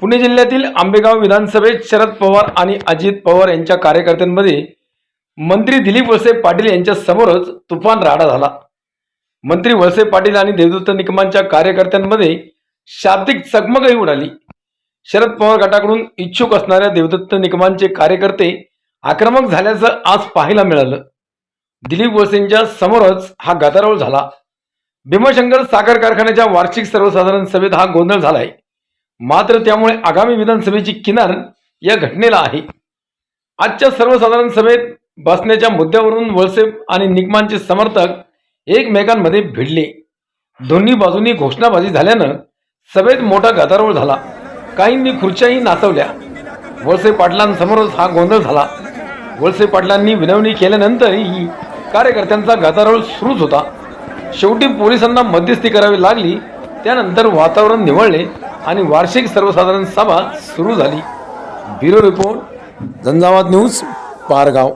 पुणे जिल्ह्यातील आंबेगाव विधानसभेत शरद पवार आणि अजित पवार यांच्या कार्यकर्त्यांमध्ये मंत्री दिलीप वळसे पाटील यांच्या समोरच तुफान राडा झाला. मंत्री वळसे पाटील आणि देवदत्त निकमांच्या कार्यकर्त्यांमध्ये शाब्दिक चकमकही उडाली. शरद पवार गटाकडून इच्छुक असणाऱ्या देवदत्त निकमांचे कार्यकर्ते आक्रमक झाल्याचं आज पाहायला मिळालं. दिलीप वळसेंच्या समोरच हा गदारोळ झाला. भीमाशंकर साखर कारखान्याच्या वार्षिक सर्वसाधारण सभेत हा गोंधळ झालाय. मात्र त्यामुळे आगामी विधानसभेची किनार या घटनेला आहे. आजच्या सर्वसाधारण सभेत बसण्याच्या मुद्द्यावरून वळसे आणि निकमांचे समर्थक एकमेकांमध्ये भिडले. दोन्ही बाजूंनी घोषणाबाजी झाल्यानं सभेत मोठा गदारोळ झाला. काहींनी खुर्च्याही नाचवल्या. वळसे पाटलांसमोरच हा गोंधळ झाला. वळसे पाटलांनी विनवणी केल्यानंतरही कार्यकर्त्यांचा गदारोळ सुरूच होता. शेवटी पोलिसांना मध्यस्थी करावी लागली. त्यानंतर वातावरण निवळले आणि वार्षिक सर्वसाधारण सभा सुरू झाली. Bureau report Jhanjhavat news Pargaon.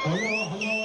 Hello, hello.